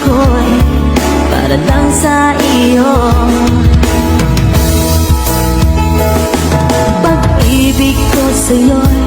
ako'y para lang sa iyo. Pag-ibig ko sa'yo'y